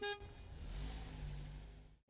Thank you.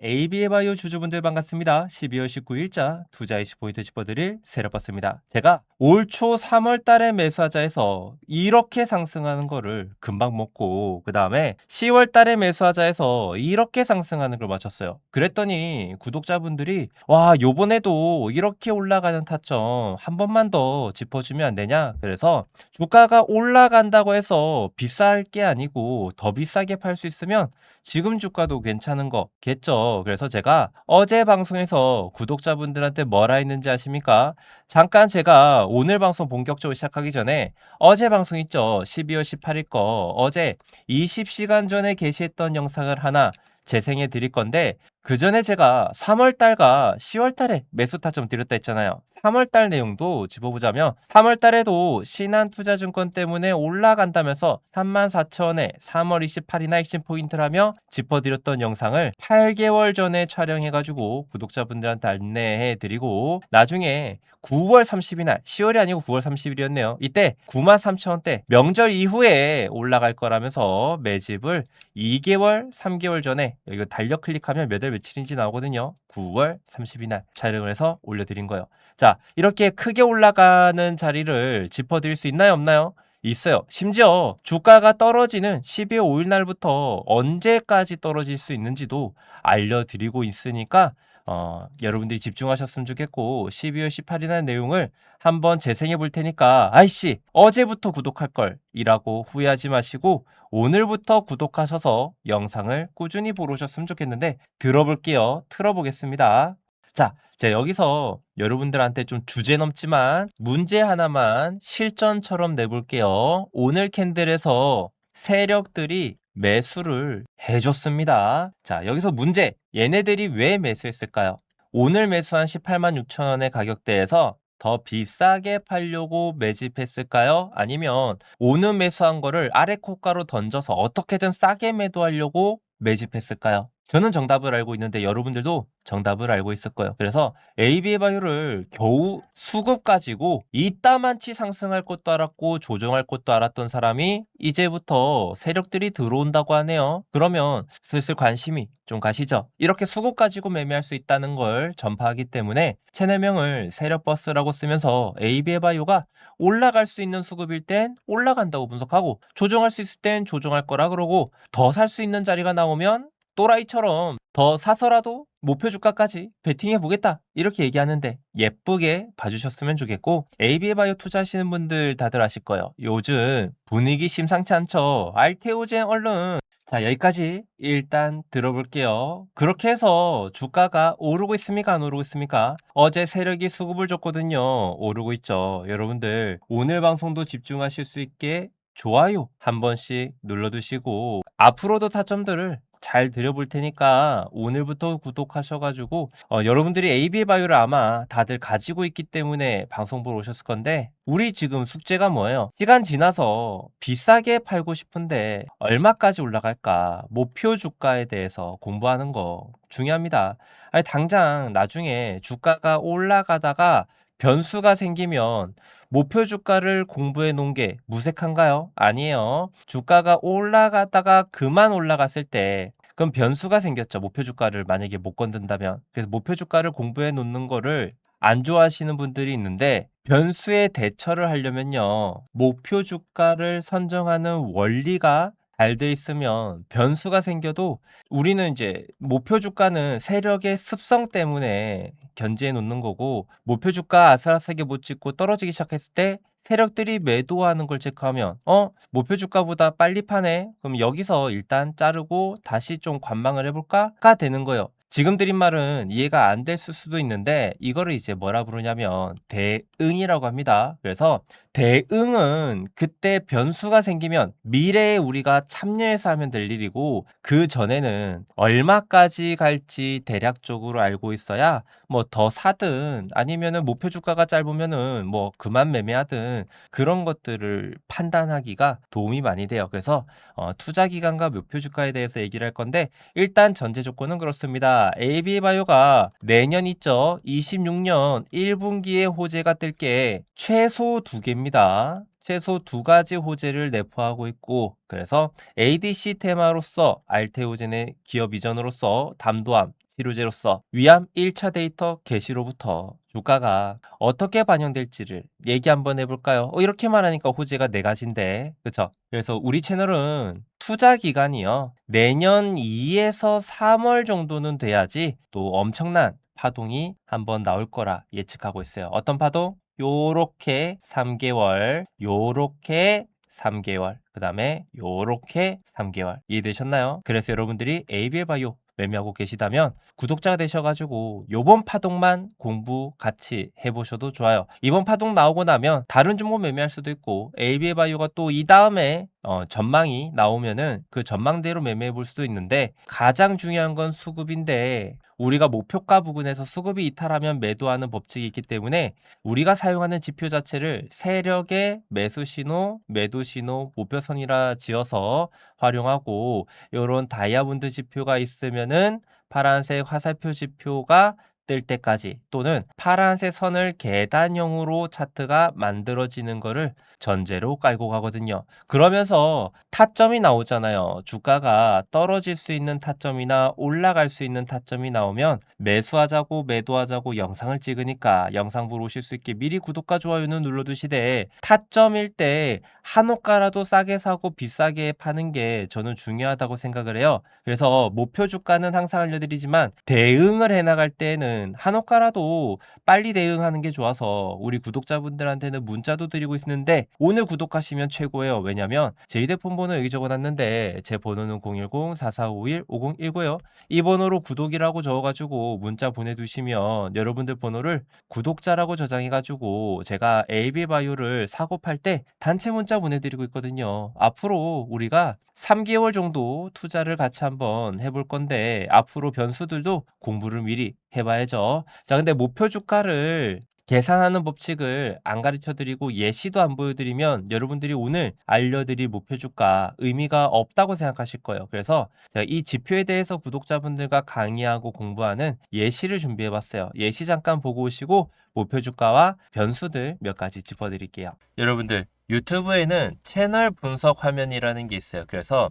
AB의 바이오 주주분들 반갑습니다. 12월 19일자 투자 이슈 포인트 짚어드릴 세력버스입니다. 제가 올 초 3월 달에 매수하자 해서 이렇게 상승하는 거를 금방 먹고 그 다음에 10월 달에 매수하자 해서 이렇게 상승하는 걸 맞췄어요. 그랬더니 구독자분들이 와 요번에도 이렇게 올라가는 타점 한 번만 더 짚어주면 안 되냐? 그래서 주가가 올라간다고 해서 비쌀 게 아니고 더 비싸게 팔 수 있으면 지금 주가도 괜찮은 거겠죠. 그래서 제가 어제 방송에서 구독자분들한테 뭐라 했는지 아십니까? 잠깐 제가 오늘 방송 본격적으로 시작하기 전에 어제 방송 있죠. 12월 18일 거 어제 20시간 전에 게시했던 영상을 하나 재생해 드릴 건데 그 전에 제가 3월 달과 10월 달에 매수 타점 드렸다 했잖아요. 3월 달 내용도 짚어보자면 3월 달에도 신한투자증권 때문에 올라간다면서 34,000원에 3월 28일이나 핵심 포인트라며 짚어드렸던 영상을 8개월 전에 촬영해가지고 구독자분들한테 안내해 드리고 나중에 9월 30일 날 10월이 아니고 9월 30일이었네요. 이때 93,000원대 명절 이후에 올라갈 거라면서 매집을 2개월, 3개월 전에 이거 달력 클릭하면 몇월 며칠인지 나오거든요. 9월 30일 날 촬영을 해서 올려드린 거예요. 자, 이렇게 크게 올라가는 자리를 짚어드릴 수 있나요, 없나요? 있어요. 심지어 주가가 떨어지는 12월 5일 날부터 언제까지 떨어질 수 있는지도 알려드리고 있으니까 어, 여러분들이 집중하셨으면 좋겠고 12월 18일 날 내용을 한번 재생해 볼 테니까 아이씨 어제부터 구독할 걸 이라고 후회하지 마시고 오늘부터 구독하셔서 영상을 꾸준히 보러 오셨으면 좋겠는데 들어볼게요. 틀어보겠습니다. 자, 자 여기서 여러분들한테 좀 주제 넘지만 문제 하나만 실전처럼 내볼게요. 오늘 캔들에서 세력들이 매수를 해줬습니다. 자, 여기서 문제. 얘네들이 왜 매수했을까요? 오늘 매수한 18만 6천 원의 가격대에서 더 비싸게 팔려고 매집했을까요? 아니면 오늘 매수한 거를 아래 코가로 던져서 어떻게든 싸게 매도하려고 매집했을까요? 저는 정답을 알고 있는데 여러분들도 정답을 알고 있을 거예요. 그래서 AB의 바이오를 겨우 수급 가지고 이따만치 상승할 것도 알았고 조정할 것도 알았던 사람이 이제부터 세력들이 들어온다고 하네요. 그러면 슬슬 관심이 좀 가시죠. 이렇게 수급 가지고 매매할 수 있다는 걸 전파하기 때문에 채널명을 세력버스라고 쓰면서 AB의 바이오가 올라갈 수 있는 수급일 땐 올라간다고 분석하고 조정할 수 있을 땐 조정할 거라 그러고 더 살 수 있는 자리가 나오면 또라이처럼 더 사서라도 목표 주가까지 베팅해 보겠다 이렇게 얘기하는데 예쁘게 봐주셨으면 좋겠고 AB에 바이오 투자하시는 분들 다들 아실 거예요. 요즘 분위기 심상치 않죠? 알테오젠 얼른 자 여기까지 일단 들어볼게요. 그렇게 해서 주가가 오르고 있습니까? 안 오르고 있습니까? 어제 세력이 수급을 줬거든요. 오르고 있죠. 여러분들 오늘 방송도 집중하실 수 있게 좋아요 한 번씩 눌러두시고 앞으로도 타점들을 잘 드려볼 테니까 오늘부터 구독하셔가지고 어, 여러분들이 AB의 바이오를 아마 다들 가지고 있기 때문에 방송 보러 오셨을 건데 우리 지금 숙제가 뭐예요? 시간 지나서 비싸게 팔고 싶은데 얼마까지 올라갈까? 목표 주가에 대해서 공부하는 거 중요합니다. 아니, 당장 나중에 주가가 올라가다가 변수가 생기면 목표 주가를 공부해 놓은 게 무색한가요? 아니에요. 주가가 올라가다가 그만 올라갔을 때 그럼 변수가 생겼죠. 목표 주가를 만약에 못 건든다면. 그래서 목표 주가를 공부해 놓는 거를 안 좋아하시는 분들이 있는데 변수에 대처를 하려면요. 목표 주가를 선정하는 원리가 잘 돼 있으면 변수가 생겨도 우리는 이제 목표 주가는 세력의 습성 때문에 견지해 놓는 거고 목표 주가 아슬아슬하게 못 찍고 떨어지기 시작했을 때 세력들이 매도하는 걸 체크하면 어 목표 주가보다 빨리 파네 그럼 여기서 일단 자르고 다시 좀 관망을 해볼까가 되는 거예요. 지금 드린 말은 이해가 안 됐을 수도 있는데 이거를 이제 뭐라 부르냐면 대응이라고 합니다. 그래서 대응은 그때 변수가 생기면 미래에 우리가 참여해서 하면 될 일이고 그 전에는 얼마까지 갈지 대략적으로 알고 있어야 뭐 더 사든 아니면은 목표 주가가 짧으면은 뭐 그만 매매하든 그런 것들을 판단하기가 도움이 많이 돼요. 그래서 어, 투자 기간과 목표 주가에 대해서 얘기를 할 건데 일단 전제 조건은 그렇습니다. AB 바이오가 내년 있죠. 26년 1분기에 호재가 뜰 게 최소 두 개입니다. 최소 두 가지 호재를 내포하고 있고 그래서 ADC 테마로서 알테오젠의 기업 이전으로서 담도암 치료제로서 위암 1차 데이터 게시로부터 주가가 어떻게 반영될지를 얘기 한번 해볼까요? 어, 이렇게 말 하니까 호재가 네 가지인데, 그쵸? 그래서 우리 채널은 투자 기간이요. 내년 2에서 3월 정도는 돼야지 또 엄청난 파동이 한번 나올 거라 예측하고 있어요. 어떤 파동? 요렇게 3개월, 요렇게 3개월, 그 다음에 요렇게 3개월. 이해되셨나요? 그래서 여러분들이 ABL 바이오 매매하고 계시다면 구독자가 되셔가지고 요번 파동만 공부 같이 해보셔도 좋아요. 이번 파동 나오고 나면 다른 종목 매매할 수도 있고 ABA 바이오가 또 이 다음에 어, 전망이 나오면은 그 전망대로 매매해 볼 수도 있는데 가장 중요한 건 수급인데 우리가 목표가 부근에서 수급이 이탈하면 매도하는 법칙이 있기 때문에 우리가 사용하는 지표 자체를 세력의 매수 신호, 매도 신호, 목표선이라 지어서 활용하고 이런 다이아몬드 지표가 있으면은 파란색 화살표 지표가 뜰 때까지 또는 파란색 선을 계단형으로 차트가 만들어지는 거를 전제로 깔고 가거든요. 그러면서 타점이 나오잖아요. 주가가 떨어질 수 있는 타점이나 올라갈 수 있는 타점이 나오면 매수하자고 매도하자고 영상을 찍으니까 영상 보러 오실 수 있게 미리 구독과 좋아요는 눌러두시되 타점일 때 한옥가라도 싸게 사고 비싸게 파는 게 저는 중요하다고 생각을 해요. 그래서 목표 주가는 항상 알려드리지만 대응을 해나갈 때는 한옥가라도 빨리 대응하는 게 좋아서 우리 구독자분들한테는 문자도 드리고 있는데 오늘 구독하시면 최고예요. 왜냐면 제 휴대폰 번호 여기 적어놨는데 제 번호는 010-4451-5019예요. 이 번호로 구독이라고 적어가지고 문자 보내두시면 여러분들 번호를 구독자라고 저장해가지고 제가 AB바이오를 사고 팔 때 단체 문자 보내드리고 있거든요. 앞으로 우리가 3개월 정도 투자를 같이 한번 해볼 건데 앞으로 변수들도 공부를 미리 해봐야죠. 자, 근데 목표 주가를 계산하는 법칙을 안 가르쳐 드리고 예시도 안 보여드리면 여러분들이 오늘 알려드릴 목표 주가 의미가 없다고 생각하실 거예요. 그래서 제가 이 지표에 대해서 구독자분들과 강의하고 공부하는 예시를 준비해 봤어요. 예시 잠깐 보고 오시고 목표 주가와 변수들 몇 가지 짚어 드릴게요. 여러분들 유튜브에는 채널 분석 화면이라는 게 있어요. 그래서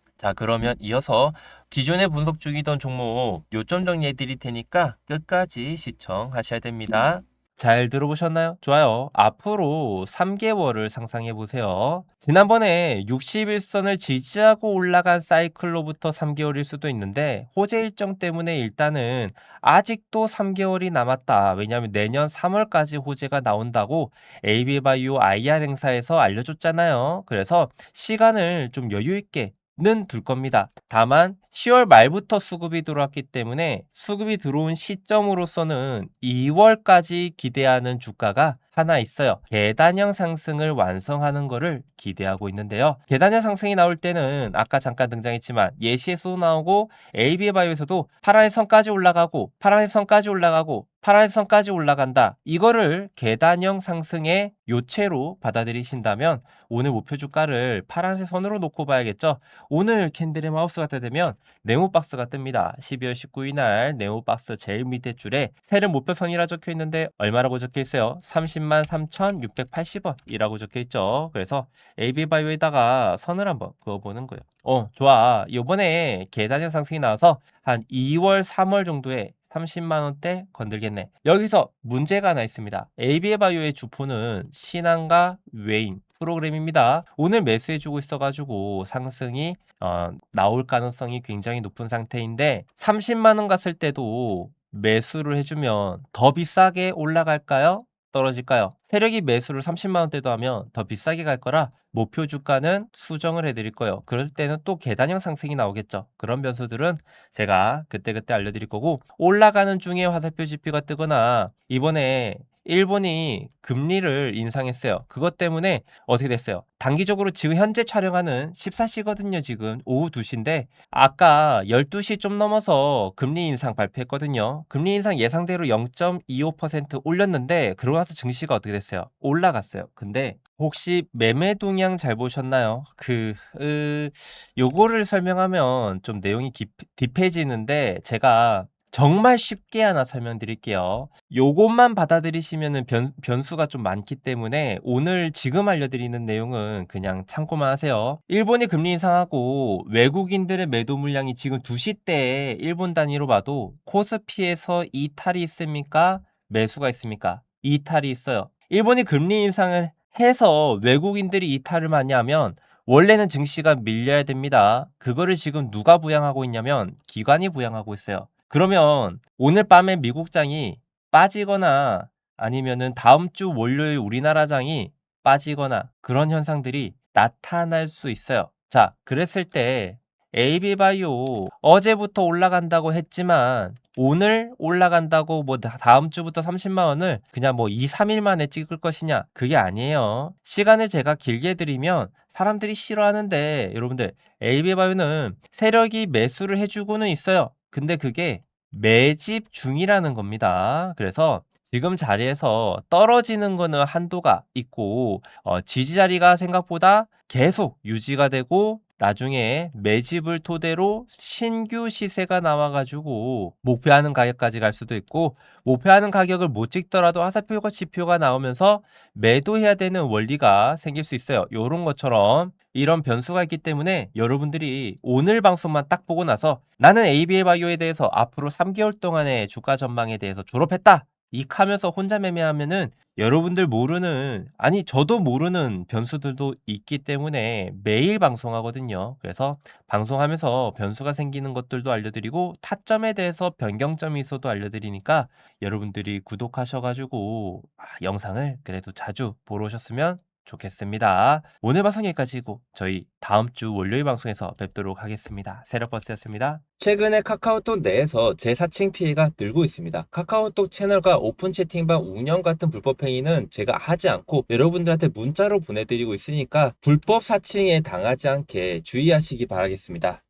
자 그러면 이어서 기존에 분석 중이던 종목 요점 정리해 드릴 테니까 끝까지 시청하셔야 됩니다. 잘 들어보셨나요? 좋아요. 앞으로 3개월을 상상해 보세요. 지난번에 60일선을 지지하고 올라간 사이클로부터 3개월일 수도 있는데 호재 일정 때문에 일단은 아직도 3개월이 남았다. 왜냐하면 내년 3월까지 호재가 나온다고 AB바이오 IR 행사에서 알려줬잖아요. 그래서 시간을 좀 여유 있게 는둘 겁니다. 다만 10월 말부터 수급이 들어왔기 때문에 수급이 들어온 시점으로서는 2월까지 기대하는 주가가 하나 있어요. 계단형 상승을 완성하는 거를 기대하고 있는데요. 계단형 상승이 나올 때는 아까 잠깐 등장했지만 예시에서도 나오고 AB바이오에서도 파란의 선까지 올라가고 파란의 선까지 올라가고 파란의 선까지 올라간다. 이거를 계단형 상승의 요체로 받아들이신다면 오늘 목표 주가를 파란색 선으로 놓고 봐야겠죠. 오늘 캔들의 마우스가 되면 네모박스가 뜹니다. 12월 19일 날 네모박스 제일 밑에 줄에 세름 목표선이라 적혀 있는데 얼마라고 적혀 있어요? 30만 3,680원이라고 적혀 있죠. 그래서 AB바이오에다가 선을 한번 그어보는 거예요. 어, 좋아. 요번에 계단형 상승이 나와서 한 2월, 3월 정도에 30만 원대 건들겠네. 여기서 문제가 하나 있습니다. AB바이오의 주포는 신한과 외인 프로그램입니다. 오늘 매수해주고 있어가지고 상승이 어, 나올 가능성이 굉장히 높은 상태인데 30만 원 갔을 때도 매수를 해주면 더 비싸게 올라갈까요? 떨어질까요? 세력이 매수를 30만 원대도 하면 더 비싸게 갈 거라 목표 주가는 수정을 해드릴 거예요. 그럴 때는 또 계단형 상승이 나오겠죠. 그런 변수들은 제가 그때그때 알려드릴 거고 올라가는 중에 화살표 지표가 뜨거나 이번에 일본이 금리를 인상했어요. 그것 때문에 어떻게 됐어요? 단기적으로 지금 현재 촬영하는 14시거든요. 지금 오후 2시인데 아까 12시 좀 넘어서 금리 인상 발표했거든요. 금리 인상 예상대로 0.25% 올렸는데 그러고 나서 증시가 어떻게 됐어요? 올라갔어요. 근데 혹시 매매 동향 잘 보셨나요? 그, 으, 요거를 설명하면 좀 내용이 깊, 딥해지는데 제가 정말 쉽게 하나 설명드릴게요. 요것만 받아들이시면 변, 변수가 좀 많기 때문에 오늘 지금 알려드리는 내용은 그냥 참고만 하세요. 일본이 금리 인상하고 외국인들의 매도 물량이 지금 2시 때 일본 단위로 봐도 코스피에서 이탈이 있습니까? 매수가 있습니까? 이탈이 있어요. 일본이 금리 인상을 해서 외국인들이 이탈을 많이 하면 원래는 증시가 밀려야 됩니다. 그거를 지금 누가 부양하고 있냐면 기관이 부양하고 있어요. 그러면 오늘 밤에 미국장이 빠지거나 아니면은 다음 주 월요일 우리나라 장이 빠지거나 그런 현상들이 나타날 수 있어요. 자, 그랬을 때 AB바이오 어제부터 올라간다고 했지만 오늘 올라간다고 뭐 다음 주부터 30만 원을 그냥 뭐 2, 3일 만에 찍을 것이냐? 그게 아니에요. 시간을 제가 길게 드리면 사람들이 싫어하는데 여러분들 AB바이오는 세력이 매수를 해주고는 있어요. 근데 그게 매집 중이라는 겁니다. 그래서 지금 자리에서 떨어지는 거는 한도가 있고 어, 지지 자리가 생각보다 계속 유지가 되고 나중에 매집을 토대로 신규 시세가 나와가지고 목표하는 가격까지 갈 수도 있고 목표하는 가격을 못 찍더라도 화살표가 지표가 나오면서 매도해야 되는 원리가 생길 수 있어요. 이런 것처럼 이런 변수가 있기 때문에 여러분들이 오늘 방송만 딱 보고 나서 나는 ABA 바이오에 대해서 앞으로 3개월 동안의 주가 전망에 대해서 졸업했다. 익하면서 혼자 매매하면은 여러분들 모르는 아니 저도 모르는 변수들도 있기 때문에 매일 방송하거든요. 그래서 방송하면서 변수가 생기는 것들도 알려드리고 타점에 대해서 변경점이 있어도 알려드리니까 여러분들이 구독하셔가지고 아, 영상을 그래도 자주 보러 오셨으면 좋겠습니다. 오늘 방송 여기까지고 저희 다음 주 월요일 방송에서 뵙도록 하겠습니다. 세력버스였습니다. 최근에 카카오톡 내에서 재사칭 피해가 늘고 있습니다. 카카오톡 채널과 오픈 채팅방 운영 같은 불법 행위는 제가 하지 않고 여러분들한테 문자로 보내드리고 있으니까 불법 사칭에 당하지 않게 주의하시기 바라겠습니다.